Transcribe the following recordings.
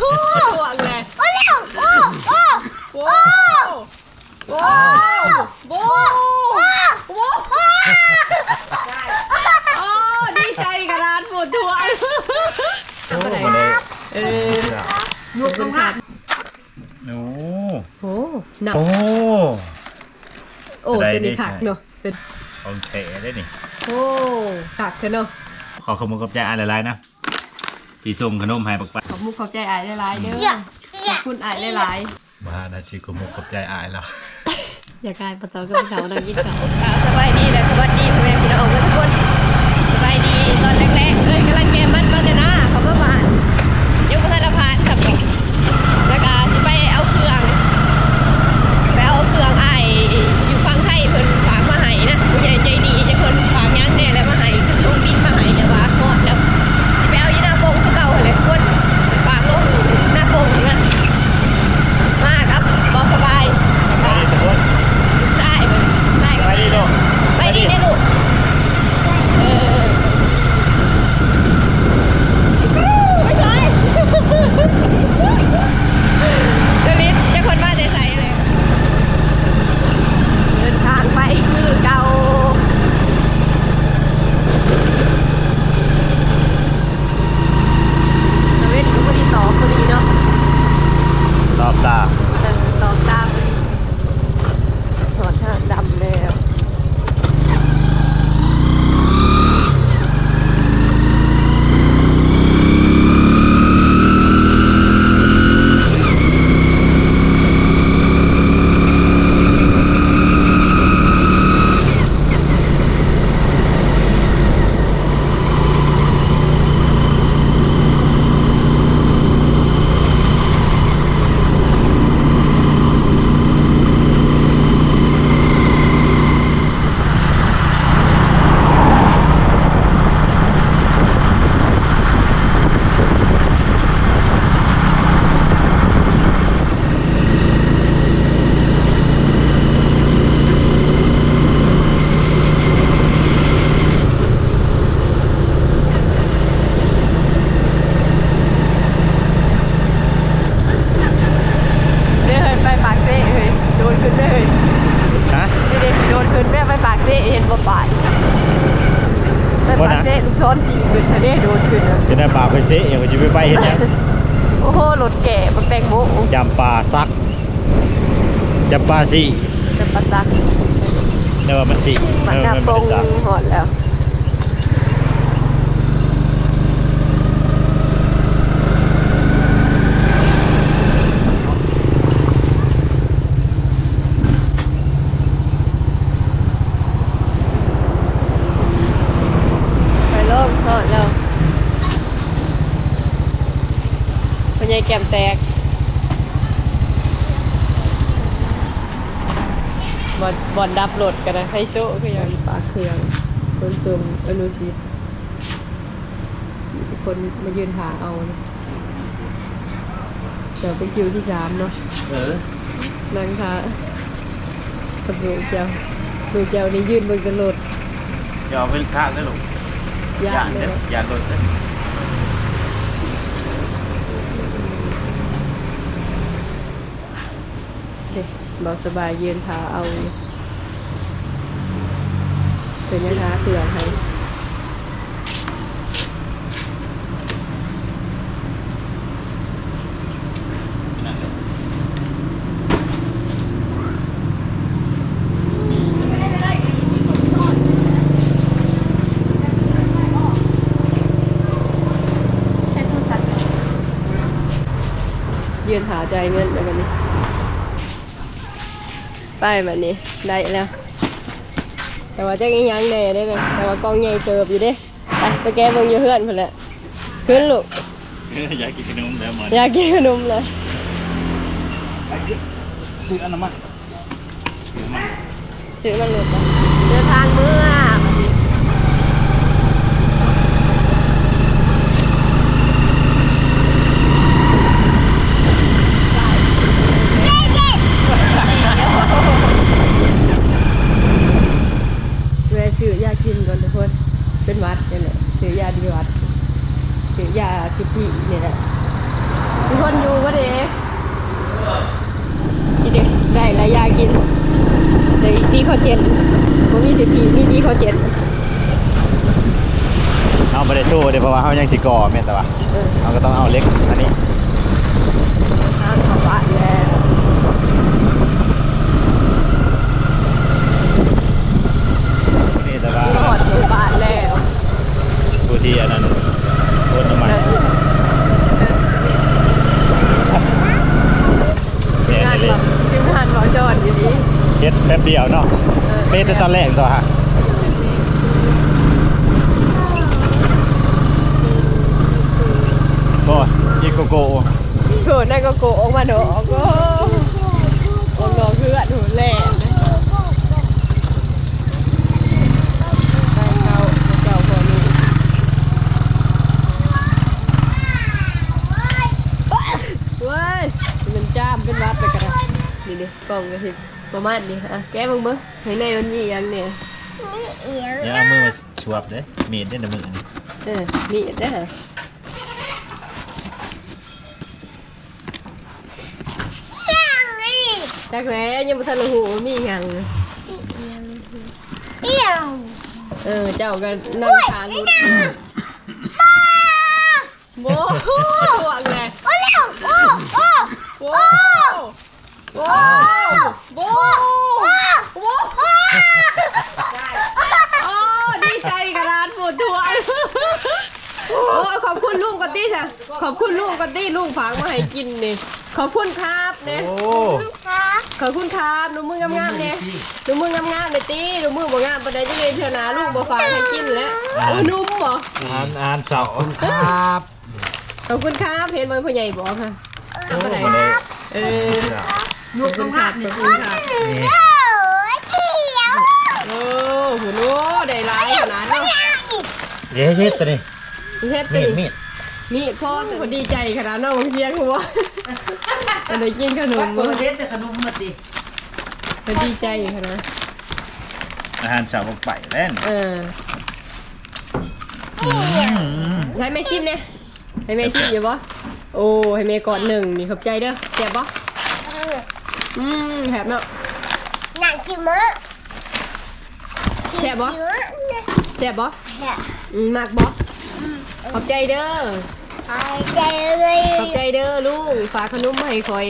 หวงเลยโอ้แล้วโอ้โอ้โว้วโว้วโว้วโว้วโอ้ดีใจกระดานปวดหัวโอ้โหเลยเออยุบกันค่ะโอ้โอ้หนักโอ้โอ้เป็นอีขักเนาะเป็นของเตะได้นี่โอ้ขักเถอะเนาะขอขอบคุณกับใจอะไรไรนะพี่ส่งขนมให้ปักปักข อบมุกขอบใจอายหลายๆเด้อเนี่ยขเนี่อยบคุณอายหลายมานาชิขอบคุณกับใจอายแล้วๆอย่ากลายประตอกับเขาดังยิ่งเขาสบายดีและสวัสดีพ่อแม่พี่น้องทุกคนสบายดีตอนแรกๆเอ้ยกำลังแกมมันมาแต่หน้า ไปบ่ปากนะเซ่ลูกซ้อนสี่ขึ้นทะเลโดนขึ้นอะจะได้ปากไปเสียเองจะไปไปเห็นยังโอ้โหรถแก่บักแตงโมจำปาซักจำปาสีจะปัสสักเนว่ามันสีมันเออหน้ามันโปไม่รงได้ซักหอดแล้ว ไปโลกห อดแล้วพญายแก้มแตกบอลบอลดับรถกันนะไฮโซคืออย่างปากเครื่องคนซุมอนุชิตมีคนมายืนถาเอานะเดี๋ยวเป็นคิวที่สามเนาะเออนั่งค่ะกับลูกเจ้าลูกเจ้านี่ยืนบนกระโดดจะเอาไปข้างได้หรอ ยากเลยเด้อเนาะอย่าหลุดเด้อเด็กบอสบายยืนขาเอาอยู่เป็นยังคะเผื่อให้ นั่นเลย ใช้โทรศัพท์ ยืนหาใจายเงินแบบนี้ ไปแบบนี้ได้แล้ว แต่ว่าจะยังแน่ได้เลยแต่ว่ากล้องใหญ่เติบอยู่เด้ไปไปแก้เบิ่งอยู่เพื่อนเพิ่นแหละขึ้นลูกอยากกินขนมแล้วมันอยากกินขนมเลยซื้ออันนั้นมาซื้อมันซื้อมันหลุดไปเดินทางเมื่อบัดนี้เวลาซื้อยากินก่อนทุกคนเป็น หวัดนี่แหละซื้อยาดีหวัดซื้อยาทิพย์เนี่ยแหละทุกคนอยู่ปะเด็กนี่เด็กได้หลายอยางกินได้ดีข้าวเจ็ดผมมีแต่ผีมีดีข้าวเจ็ดเอาไปได้สู้เดี๋ยวเพราะว่าเขายังสิก่อแม่นแต่ว่าเออเราก็ต้องเอาเล็กอันนี้ ทางเข้าบ้านแล้ว นี่แต่ว่า หอดถึงบ้านแล้ว ผู้ที่อันนั้นโคนน้ำมัน เออ แม่ งาน นเล แบ ย บทีมงานหมอจอดอยู่ดี เฮ็ดแป๊บเดียวเนาะ เออ เป็นแตอนแรกตัวฮะโอ้ยิโกโก้โกรธได้ก็โกะออกมาดอกก็ออกดอกคืออันหูแหล่ได้เข้าเจ้าพอนี้เว้ยมันจ้ามเป็นวัดไปกันนะนี่ดิกล่องกระถิบ ประมาณนี้อะแกะมึงเบิ้งให้ในมันมีอย่างเนี่ยอย่าเอามือมาชวบเด้มีดเด้ในมือนี่เออมีดนะฮะจักแล้ยังบ่ทันรู้ว่ามีหยังเออเจ้าก็นั่งทานรุดโว้หวังไงโว้โว้โว้โว้าวโอ้ดีใจกับร้านปวดท้วย โอ้ขอบคุณลุงกอตตี้ค่ะ ขอบคุณลุงกอตตี้ลุงฝากมาให้กินนี่ขอบคุณครับเนี่ยโอ้ขอบคุณครับดูมืองามๆเนี่ยดูมืองามๆเลยตี้ดูมือบ่งามปานใดจังเลยเท่านาลูกบ่ฝากให้กินแล้วโอ้นุ่มเหรออ่านอ่านเสาครับขอบคุณครับเห็นมันพ่อใหญ่บอกค่ะโอ้ปานใดบ่ได้เออ ขอบคุณครับขอบคุณครับนี่โอ้โหโน้ได้หลายขนาดเนาะเดี๋ยวเฮ็ดตัวนี้เฮ็ดมีติดมีดนี่พ่อแต่ก็ดีใจขนาดเนาะบางเสียงหัวอันได้กินขนมเปิบ่ดเด็ดแต่ขนมมาดิก็ดีใจขนาดอาหารเสาไปแล้วเออใช้แม่ชิมเนี่ยให้แม่ชิมอยู่ปะโอ้ให้แม่ก่อนหนึ่งนี่ขอบใจเด้อแซ่บปะ อืมแซ่บเนาะหนังชิมะแซ่บปะแซ่บปะอืมมากปะขอบใจเด้อหายใจเลยขอบใจเด้อลุงฝากขนมมาให้คอย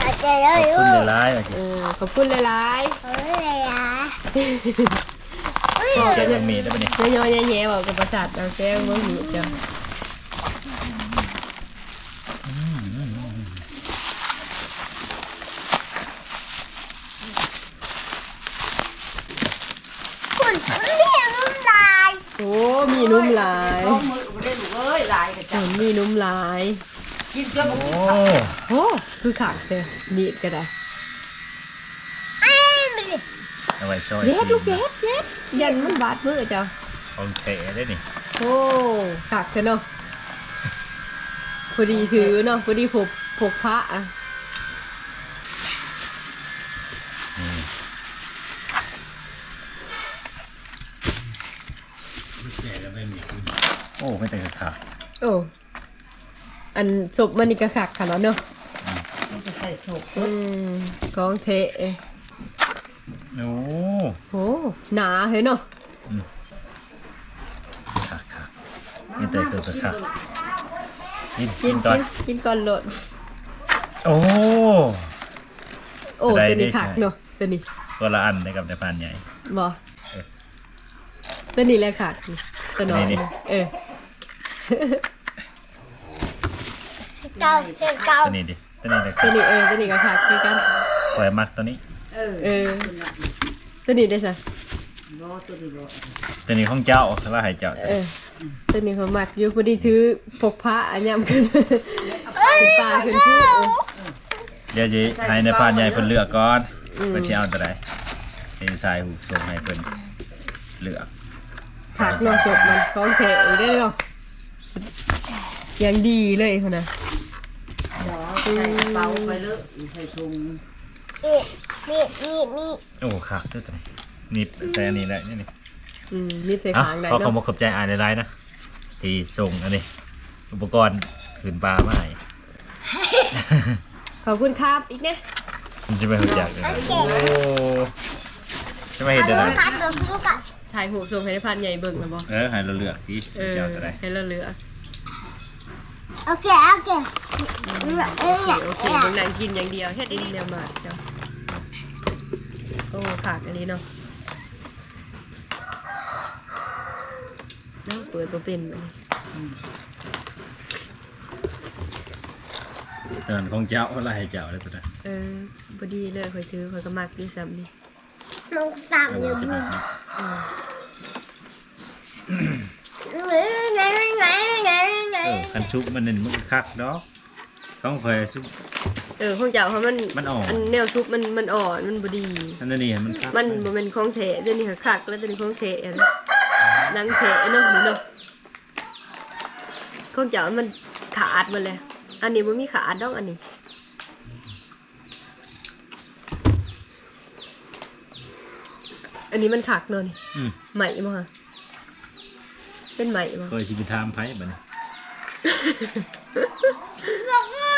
หายใจเลยขอบลูคุณกหลายๆโอเคเออขอบคุณหลายเฮ้ยอะๆบอกแกะกันมีดได้ปะนี่ย่อยๆแย่ๆบอกกับประสาทเอาแก้วเมื่อนี้เจ้า คุณพี่ลูกลาย โอ้มี นุ่มหลายต้องมือมาเล่นเอ้ยลายกันโอ้จังมีนุ่มหลายกินเกลือมาโอ้กินโอ้คือขาดเลยมีดก็ได้เอ้ยมันเอาไว้ซอยเย็ดซีลูกเย็ดเย็ดยันมันบาดมือเจ้าของแท้ได้นี่โอ้ขาดเนาะพอดีถือเนาะพอดีพกพกพระอะ โอ้ไม่แต่งขาดโอ้อันศพมันนี่ก็ขาดขนาดเนาะมันจะใส่สุกอืมของเทะโอ้โอ้หนาเห็นเนาะขาดขาดนี่แต่ตัวขาดกินกิกินนก่อนกินกินก่อนโหลดโอ้โอ้จะได้ตัวนี้ได้ขาดใช้เนาะตัวนี้ตัวละอันนะครับในพานใหญ่บอเออ ตัวนี้แหละขาดตัวน้อยนี่ เออ เก่าเก่าตัวนี้ดิตัวนี้เลยตัวนี้เออตัวนี้ก็ขาดคือกันปล่อยมักตัวนี้ เออเออตัวนี้ได้สะรอตัวนี้รอตัวนี้ของเจ้าถ้าว่าให้เจ้าตัวเอนี้อตัวนี้เขามักอยู่พอดีถือพกพระอันยำขึ้นขึ้นตาขึ้นผู้เดี๋ยวจะให้ในพานใหญ่เพิ่นเลือกก่อนเพิ่นสิเอาตัวใดเป็นสายหูส่งให้เพิ่นเลือกขาดเนาะศพมันของเทะได้เนาะ อย่างดีเลยคนน่ะเดี๋ยวใส่กระเป๋าไปเลยใส่ถุงนี่นี่นี่นี่โอ้ค่ะตัวตัวนี้นี่ใส่อันนี้ได้นี่นี่อืมรีบใส่อะฟางได้ขอขอบเนาะคุณขอบใจอ่านในไลน์นะที่ส่งอันนี้ อุปกรณ์ขืนปลามาให้ขอบคุณครับอีกเนี่ยมันจะไม่หุ่นจักเลยนะโอ้จะไม่เห็นได้ลูไรกกัดลูกกัด ถ่ายหูส่งให้พันใหญ่เบิ่งนะบ่เออให้เราเลือกพี่เออจะเอาตัวใดให้เราเหลือโอเคโอเคเออเอโอเคอโอเคเบิ่งหนังกินอย่างเดียวเฮ็ดดีๆแนวมากเจ้าโอ้ขาดอันนี้เนาะแล้วเปิดบ่เป็นบัดนี้เตือนของเจ้าอะไรให้เจ้าได้ตัวใดเออบ่ดีเลยข่อยถือข่อยก็มักดีซ้ำนี่ ลูกสามอยู่จะมืมาอไหนไหนไหนไหนเออคันชุบมันนี่มันคักดอกต้องเคยชุบ เออของเจ้าเขามันมันอ่อนอันแนวซุปมันมันอ่อนมันบ่ดี อันนี้มันคักมันบ่แม่นของแท้เดี๋ยวนี้ก็คักแล้วตัวนี้ของแท้อันหนังแท้เนาะนี่เนาะของเจ้ามันขาดหมดเลย อันนี้บ่มีขาดดอกอันนี้ อันนี้มันขักเนาะนี่อืมใหม่บ่ฮะเป็นใหม่บ่เคยชิบิทามไพ่บัดนี้บอกว่า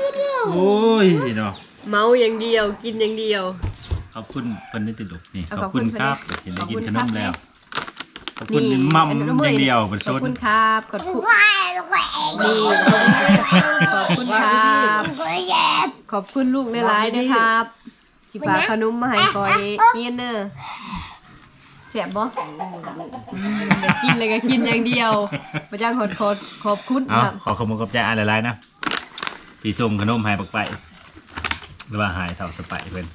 ไม่ดูโอ้ยเนาะเมาอย่างเดียว กินอย่างเดียว ขอบคุณเพิ่นได้ติดลูกนี่เอาขขออบบคุณคุณครับเพิ่นเห็นได้ขอบกิคุนณขนมครับแล้วขอบคุณมั่มอย่างเดียวเป็นขชอบนคุณครับขอบคุณว้ายลูกแหวนนี่ขอบคุณครับลูกแหวนขอบคุณลูกหลายๆด้วยครับ จิฝากขนมมาให้คอยเงียนเนอร์เสียบบ่อืมอยากกินเลยก็กินอย่างเดียวประจังขอขอขอบคุณเอาครับขอขอบคุณกับใจอ่านหลายๆนะที่ส่งขนมใหายปักไปหรือว่าหายเท่าสไปเพิ่น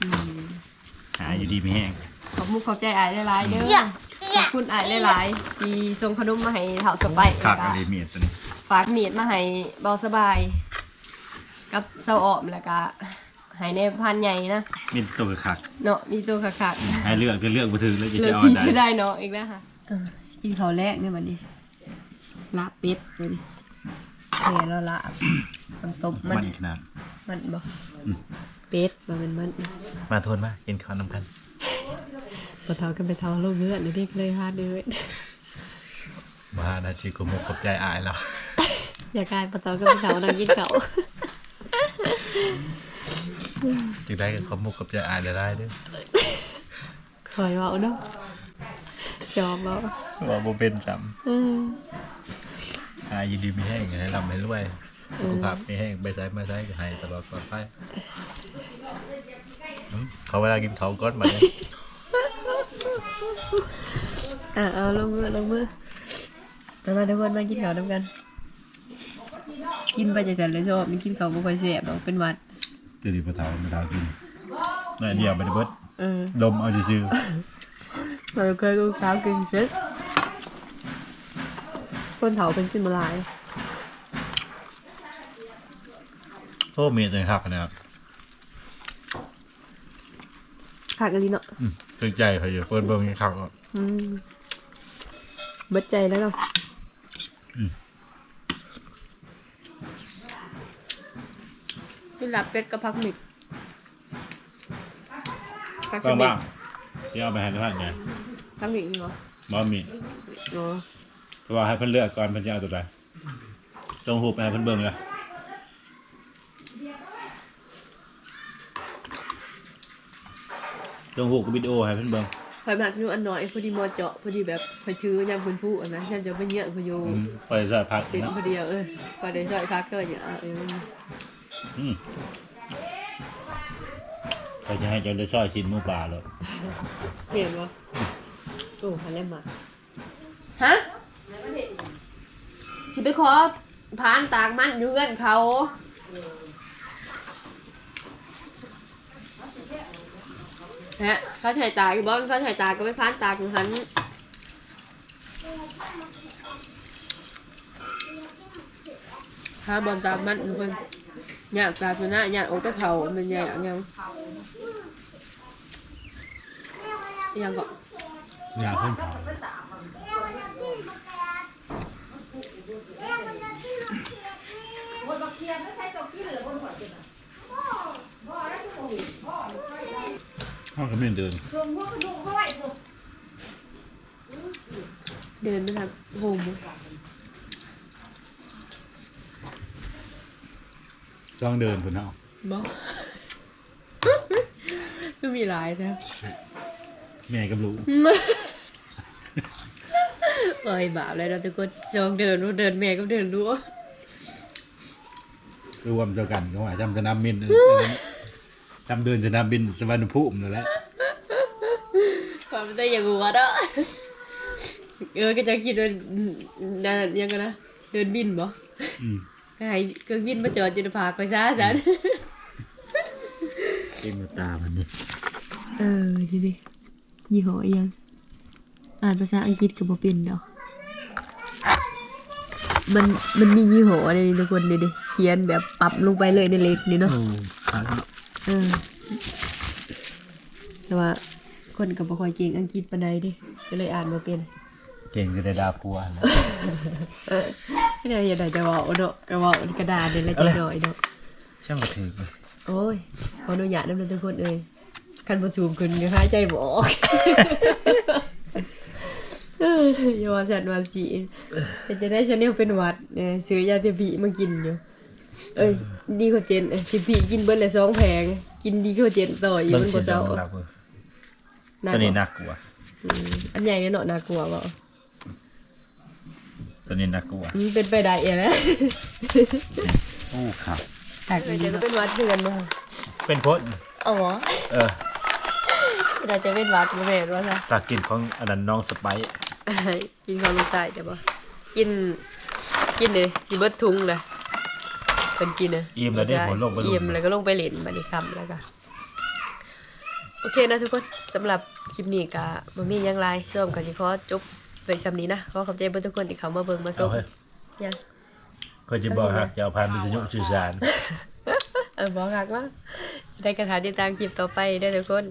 หายอยู่ดีไม่แห้งขอบมุกขอบใจอายหลายๆเด้อย่าอขอบคุณอายหลายๆที่ส่งขนมมาให้เถ่าสไปคักแล้วอะไรก็เมียตัวนี้ ฝากเมียดมาให้เบาสบาย กับเสาออมแล้วก็ ให้ในพันใหญ่นะมีตัวคักเนาะมีตัวขาดๆให้เลือกจะเลือกบ่ถึงเลยจะเลือกเอาที่ได้ชื่อได้เนาะอีกแล้วค่ะกินข้าวแรกเนี่ยวันนี้ลาบเป็ดเลยดิแม่เราลาบมันตบมันมันขนาด มันบ่อืมเป็ดมันเป็นมันมาโทนมากินข้าวน้ำกัน ปะเทากันไปเทาลูกเลือดนี่เลยฮาดเลยมานาจิกุมุกกับใจอายแล้ว อย่ากลายปะเทากันไปเทาดังกินเก่า จึงได้กับขมุกกับใจอายได้ได้เด้วยคอยเว่าเนาะจอบเว่าว่าโบเป็นจอืมำอายยินดีมีแห้งให้ลำให้รวยสุขภาพมีแห้งไปใช้มาใช้ก็ให้ตลอดปลอดภัยอืมเขาเวลากินเขาวก้อนมาเนี่ยอะเอาลงมือลงมือมามาทุกคนมากินข้าวน้ำกัน กินไปจากจันเลยชอบมันกินข้าวบ่ค่อยแซ่บหรอกเป็นหวัด ตื่นดีพอเท้าไม่ได้กินน่อยเดียวไปเบิดดมเอาซื่อเราเคยลูกสาวกินเซ็ตคนเถาเป็นกินมาลายโอ้เมียตัวครับนะครับขาดกันดีเนาะอืมตึงใจเขาอยู่เปิดเบิ้งให้เขาก็อืมเบิดใจแล้วเนาะ อืม กินหลับเป็ดกับพักหมิกพักหบ้างมิบ้ากงที่เอาไปให้ท่านไงพักหมิกนี่เหรอบ่มีอ๋อเพราะว่าให้เพิ่นเลือกก่อนเพิ่นจะเอาตัวใดจงหูไปให้เพิ่นเบิ่งเลยจงหูกับวิดีโอให้เพิ่นเบิ่งคอยมาอยู่อันน้อยพอดีมอเจาะพอดีแบบคอยถือยำคุณผู้อันนะยำจะไปเยอะพออยู่อืมไปใส่พักติดเนาะพอดียวเออพอได้ช่วยพักก็อย่าเอา เอออืมไปจะให้เจ้าได้ซอยชิ้นหมูปลาเลยเห็นปะโอ้พันเล่มมาฮะที่ไปขอพานตากมันอยู่เงินเขาฮะเขาถ่ายตาอยู่บ้านเขาถ่ายตาก็ไม่พานตาของฉัน หาบอลตามมันทุกคนอยากตาตัวหน้าอยากโอ้ไปเผามันอยากยังยังก็อยากเพิ่นเผาห้องก็ไม่เดิน เดินไปทางโฮม ช่องเดินพุ่นเนาะบ่ก็มีหลายนะแม่กับลูกเอ้ยบาปเลยเราะทุกคนจองเดินว่าเดินแม่ก็เดินรู้รวมเจ้ากันก็ว่าจำสนามบินจำเดินสนามบินสวรรณภูมินั่นแหละความได้อย่างหัวเนาะเออก็จะคิดว่านั่นยังกันนะเดินบินบ่อืม ก็ให้เครื่องบินมาจอดอยู่ในผากไปซะสันเต็มตามันนี่เออดีดิยี่ห้ออีหยังอ่านภาษาอังกฤษก็บ่เป็นดอกมันมันมียี่ห้ออะไรทุกคนนี่ดิเขียนแบบปรับลงไปเลยในเล็กนี่เนาะโอ้ขาดเออแต่ว่าคนก็บ่ค่อยเก่งอังกฤษปานใดเดิก็เลยอ่านบ่เป็น เก่งก็ได้ดาพัวแล้วไม่ได้ยังไงจะเว้าเนาะก็เว้ากระดาษนี่แหละจังหน่อยเนาะช่างมาถือไปโอ้ยขออนุญาตนำทุกคนเอ้ยคันบ่ซูมขึ้นก็หายใจบ่ออกเอออย่าว่าฉันว่าสิแต่จะได้ฉันเนี่ยเป็นหวัดเนี่ยซื้อยาเทพีมากินอยู่ เอ้ยดีโคเจนเอ้ยทีพีกินเบิ้ลเลยสองแผงกินดีโคเจนต่ออีกมันบ่เศร้าหนักเว้ยหนักตัวนี้หบ่นักกว่าอืมอันใหญ่เนี่ยเนาะน่ากลัวบ่ ตัวนี้หนักกว่ามันเป็นไปได้เองนะโอ้ครับแต่ก็จะเป็นหวัดเพื่อนบ่เป็นคนเอาเหรอเออเราจะเป็นหวัดบ่แม่นว่าซะตากินของอันนั้นน้องสไปซ์กินของลูกชายแต่บ่กินกินเลยกินเบิดทุงเลยเป็นกินนะอิ่มแล้วได้หัวโลกไปอิ่มแล้วก็ลงไปเล่นบัดนี้ค่ำแล้วก็โอเคนะทุกคนสำหรับคลิปนี้ก็บ่มีหยังหลายส้มก็สิขอจบ ไปซำนี้นะขอขอบใจเบิ่ทุกคนที่เข้ามาเบิ่งมาชเอามเฮ้ยยังก็จะบอกหักจะเอาพันวิทยุสื่อสาร เออบอกคักว่าได้กระถาติดตามคลิปต่อไปเด้อทุกคน